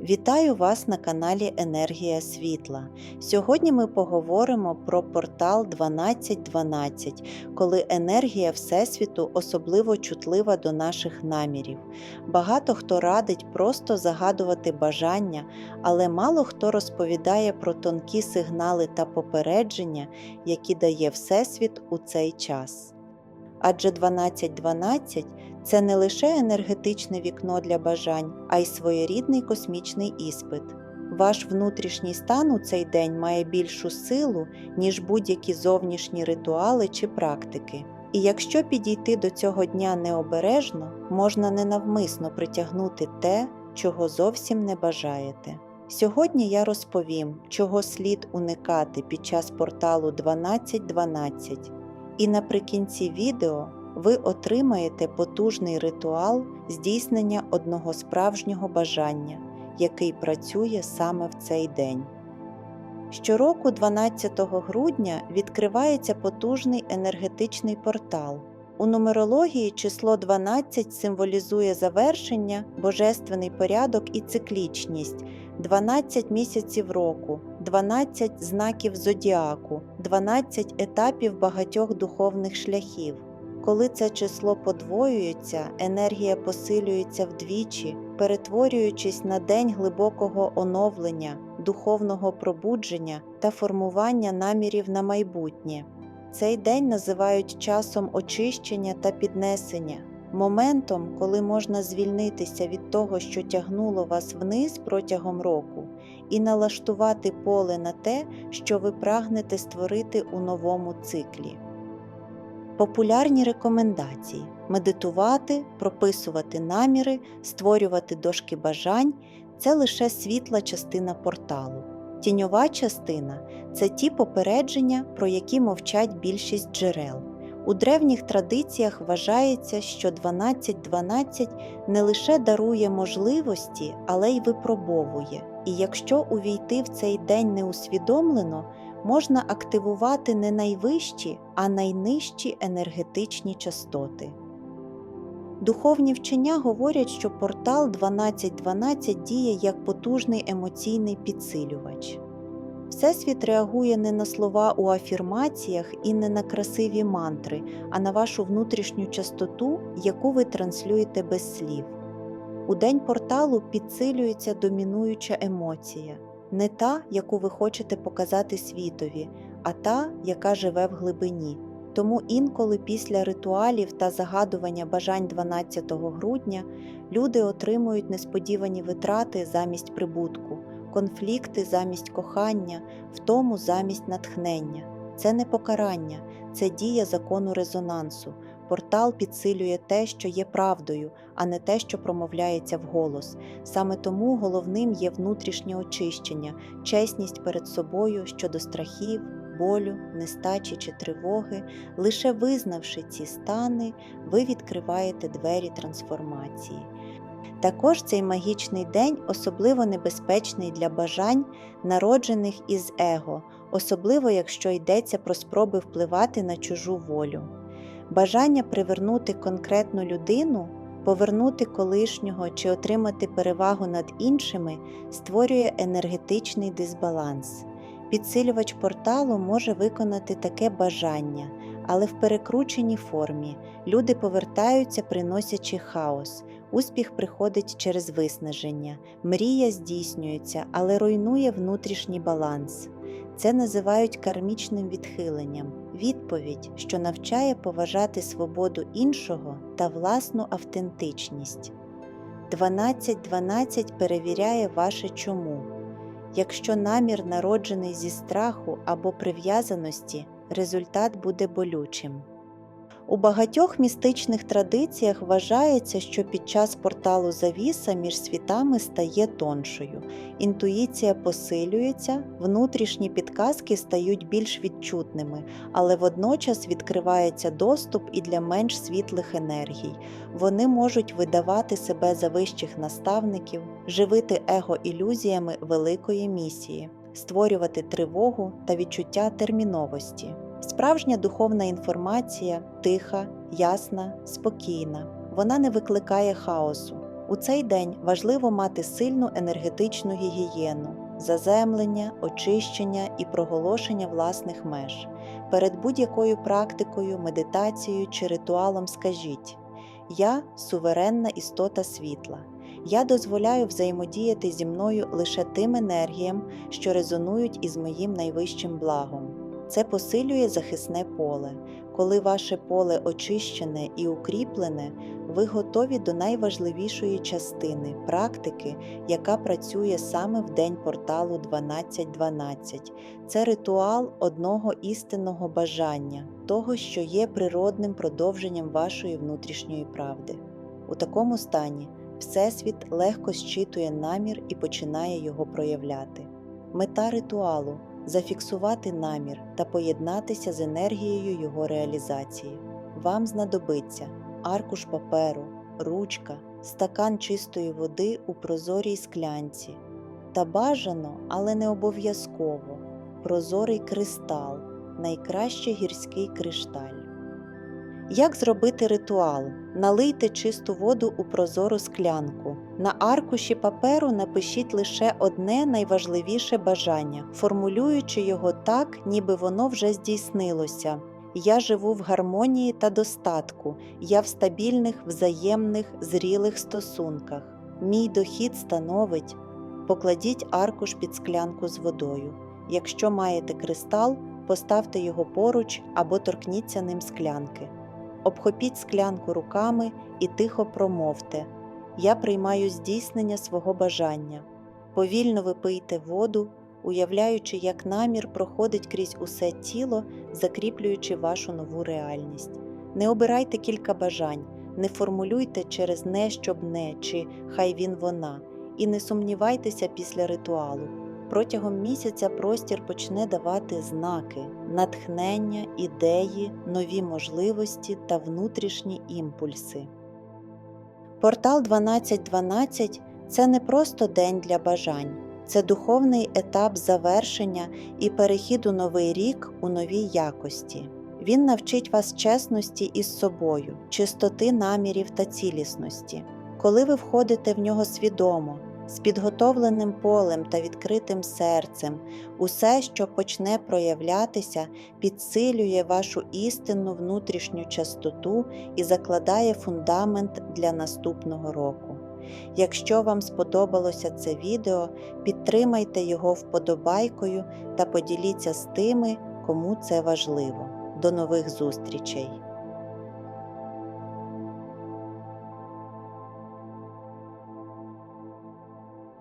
Вітаю вас на каналі Енергія Світла. Сьогодні ми поговоримо про портал 1212, коли енергія Всесвіту особливо чутлива до наших намірів. Багато хто радить просто загадувати бажання, але мало хто розповідає про тонкі сигнали та попередження, які дає Всесвіт у цей час. Адже 1212 це не лише енергетичне вікно для бажань, а й своєрідний космічний іспит. Ваш внутрішній стан у цей день має більшу силу, ніж будь-які зовнішні ритуали чи практики. І якщо підійти до цього дня необережно, можна ненавмисно притягнути те, чого зовсім не бажаєте. Сьогодні я розповім, чого слід уникати під час порталу 1212, і наприкінці відео ви отримаєте потужний ритуал здійснення одного справжнього бажання, який працює саме в цей день. Щороку, 12 грудня, відкривається потужний енергетичний портал. У нумерології число 12 символізує завершення, божественний порядок і циклічність, 12 місяців року, 12 знаків зодіаку, 12 етапів багатьох духовних шляхів. Коли це число подвоюється, енергія посилюється вдвічі, перетворюючись на день глибокого оновлення, духовного пробудження та формування намірів на майбутнє. Цей день називають часом очищення та піднесення, моментом, коли можна звільнитися від того, що тягнуло вас вниз протягом року, і налаштувати поле на те, що ви прагнете створити у новому циклі. Популярні рекомендації: медитувати, прописувати наміри, створювати дошки бажань це лише світла частина порталу. Тіньова частина це ті попередження, про які мовчать більшість джерел. У древніх традиціях вважається, що 12.12 не лише дарує можливості, але й випробовує. І якщо увійти в цей день неусвідомлено, можна активувати не найвищі, а найнижчі енергетичні частоти. Духовні вчення говорять, що портал 1212 діє як потужний емоційний підсилювач. Всесвіт реагує не на слова у афірмаціях і не на красиві мантри, а на вашу внутрішню частоту, яку ви транслюєте без слів. У день порталу підсилюється домінуюча емоція не та, яку ви хочете показати світові, а та, яка живе в глибині. Тому інколи після ритуалів та загадування бажань 12 грудня люди отримують несподівані витрати замість прибутку, конфлікти замість кохання, втому замість натхнення. Це не покарання, це дія закону резонансу. Портал підсилює те, що є правдою, а не те, що промовляється вголос. Саме тому головним є внутрішнє очищення, чесність перед собою щодо страхів, болю, нестачі чи тривоги. Лише визнавши ці стани, ви відкриваєте двері трансформації. Також цей магічний день особливо небезпечний для бажань, народжених із его, особливо якщо йдеться про спроби впливати на чужу волю. Бажання привернути конкретну людину, повернути колишнього чи отримати перевагу над іншими створює енергетичний дисбаланс. Підсилювач порталу може виконати таке бажання, але в перекрученій формі люди повертаються, приносячи хаос. Успіх приходить через виснаження, мрія здійснюється, але руйнує внутрішній баланс. Це називають кармічним відхиленням, відповідь, що навчає поважати свободу іншого та власну автентичність. 12.12 перевіряє ваше чому. Якщо намір народжений зі страху або прив'язаності, результат буде болючим. У багатьох містичних традиціях вважається, що під час порталу завіса між світами стає тоншою, інтуїція посилюється, внутрішні підказки стають більш відчутними, але водночас відкривається доступ і для менш світлих енергій. Вони можуть видавати себе за вищих наставників, живити его ілюзіями великої місії, створювати тривогу та відчуття терміновості. Справжня духовна інформація тиха, ясна, спокійна. Вона не викликає хаосу. У цей день важливо мати сильну енергетичну гігієну, заземлення, очищення і проголошення власних меж. Перед будь-якою практикою, медитацією чи ритуалом скажіть: Я суверенна істота світла. Я дозволяю взаємодіяти зі мною лише тим енергіям, що резонують із моїм найвищим благом. Це посилює захисне поле. Коли ваше поле очищене і укріплене, ви готові до найважливішої частини практики, яка працює саме в день порталу 1212. Це ритуал одного істинного бажання, того, що є природним продовженням вашої внутрішньої правди. У такому стані Всесвіт легко щитує намір і починає його проявляти. Мета ритуалу зафіксувати намір та поєднатися з енергією його реалізації. Вам знадобиться аркуш паперу, ручка, стакан чистої води у прозорій склянці та бажано, але не обов'язково прозорий кристал, найкраще гірський кришталь. Як зробити ритуал? Налийте чисту воду у прозору склянку. На аркуші паперу напишіть лише одне найважливіше бажання, формулюючи його так, ніби воно вже здійснилося. Я живу в гармонії та достатку, я в стабільних, взаємних, зрілих стосунках. Мій дохід становить. Покладіть аркуш під склянку з водою. Якщо маєте кристал, поставте його поруч або торкніться ним склянки. Обхопіть склянку руками і тихо промовте Я приймаю здійснення свого бажання. Повільно випийте воду, уявляючи, як намір проходить крізь усе тіло, закріплюючи вашу нову реальність. Не обирайте кілька бажань, не формулюйте через не щоб не чи хай він вона, і не сумнівайтеся після ритуалу. Протягом місяця простір почне давати знаки, натхнення, ідеї, нові можливості та внутрішні імпульси. Портал 1212 це не просто день для бажань, це духовний етап завершення і перехід у новий рік у новій якості. Він навчить вас чесності із собою, чистоти намірів та цілісності. Коли ви входите в нього свідомо, з підготовленим полем та відкритим серцем, усе, що почне проявлятися, підсилює вашу істинну внутрішню чистоту і закладає фундамент для наступного року. Якщо вам сподобалося це відео, підтримайте його вподобайкою та поділіться з тими, кому це важливо. До нових зустрічей!